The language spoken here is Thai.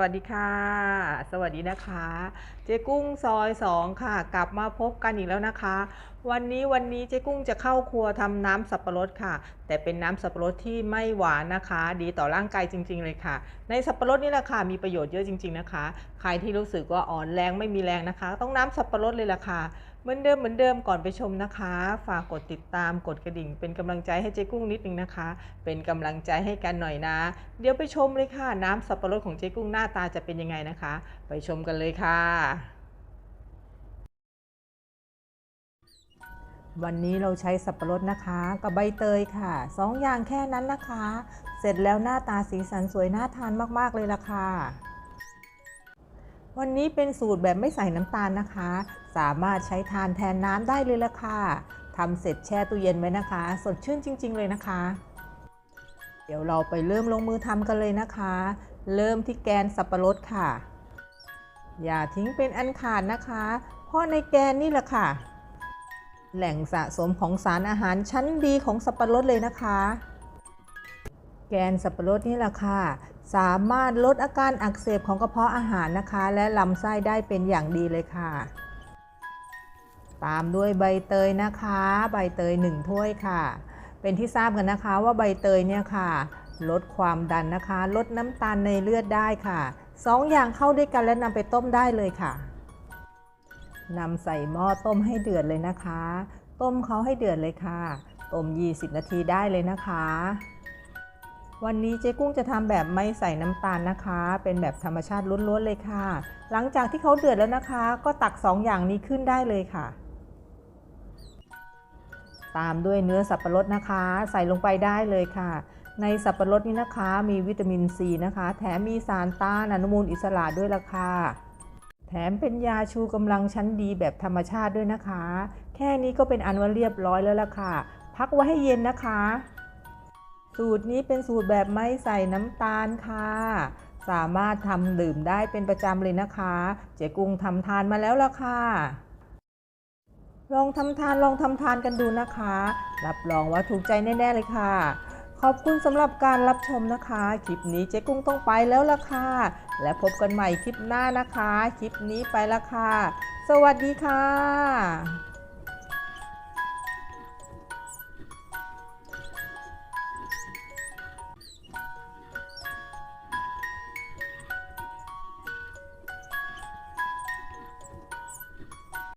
วัสดีค่ะ สวัสดีนะคะ เจ๊กุ้งซอยสองค่ะ กลับมาพบกันอีกแล้วนะคะ วันนี้วันนี้เจ๊กุ้งจะเข้าครัวทำน้ำสับปะรดค่ะ แต่เป็นน้ำสับปะรดที่ไม่หวานนะคะ ดีต่อร่างกายจริง ๆ เลยค่ะ ในสับปะรดนี่แหละค่ะมีประโยชน์เยอะจริง ๆนะคะ ใครที่รู้สึกว่าอ่อนแรงไม่มีแรงนะคะ ต้องน้ำสับปะรดเลยล่ะค่ะ เหมือนเดิมเหมือนเดิมก่อนไปชมนะคะ ฝากกดติดตามกดกระดิ่ง เป็นกำลังใจให้เจ๊กุ้งนิดนึงนะคะ เป็นกำลังใจให้กันหน่อยนะ เดี๋ยวไปชมเลยค่ะ น้ำสับปะรดของเจ๊กุ้งหน้าตาจะเป็นยังไงนะคะ ไปชมกันเลยค่ะ วันนี้เราใช้สับปะรดนะคะ กับใบเตยค่ะสองอย่างแค่นั้นนะคะ เสร็จแล้วหน้าตาสีสันสวยน่าทานมากๆเลยล่ะค่ะ วันนี้เป็นสูตรแบบไม่ใส่น้ำตาลนะคะ สามารถใช้ทานแทนน้ำได้เลยละค่ะทำเสร็จแช่ตู้เย็นไว้นะคะ สดชื่นจริง ๆ เลยนะคะ เดี๋ยวเราไปเริ่มลงมือทำกันเลยนะคะ เริ่มที่แกนสับปะรดค่ะ อย่าทิ้งเป็นอันขาดนะคะ เพราะในแกนนี่แหละค่ะ แหล่งสะสมของสารอาหารชั้นดีของสับปะรดเลยนะคะ กนสับปะรดนี่แหละค่ะ สามารถลดอาการอักเสบของกระเพาะอาหารนะคะ และลำไส้ได้เป็นอย่างดีเลยค่ะ ตามด้วยใบเตยนะคะ ใบเตย1ถ้วยค่ะ เป็นที่ทราบกันนะคะว่าใบเตยเนี่ยค่ะ ลดความดันนะคะ ลดน้ำตาลในเลือดได้ค่ะสองอย่างเข้าด้วยกันและนำไปต้มได้เลยค่ะนำใส่หม้อต้มให้เดือดเลยนะคะ ต้มเขาให้เดือดเลยค่ะ ต้ม 20 นาทีได้เลยนะคะ วันนี้เจ๊กุ้งจะทำแบบไม่ใส่น้ำตาลนะคะ เป็นแบบธรรมชาติล้วนๆเลยค่ะ หลังจากที่เขาเดือดแล้วนะคะ ก็ตัก 2 อย่างนี้ขึ้นได้เลยค่ะ ตามด้วยเนื้อสับปะรดนะคะ ใส่ลงไปได้เลยค่ะ ในสับปะรดนี้นะคะ มีวิตามินซีนะคะ แถมมีสารต้านอนุมูลอิสระด้วยล่ะค่ะแถมเป็นยาชูกำลังชั้นดีแบบธรรมชาติด้วยนะคะ แค่นี้ก็เป็นอันว่าเรียบร้อยแล้วล่ะค่ะ พักไว้ให้เย็นนะคะ สูตรนี้เป็นสูตรแบบไม่ใส่น้ำตาลค่ะ สามารถทำดื่มได้เป็นประจำเลยนะคะ เจ๊กุ้งทำทานมาแล้วล่ะค่ะ ลองทำทานลองทำทานกันดูนะคะ รับรองว่าถูกใจแน่ ๆ เลยค่ะ ขอบคุณสำหรับการรับชมนะคะ คลิปนี้เจ๊กุ้งต้องไปแล้วล่ะค่ะ และพบกันใหม่คลิปหน้านะคะ คลิปนี้ไปละค่ะ สวัสดีค่ะ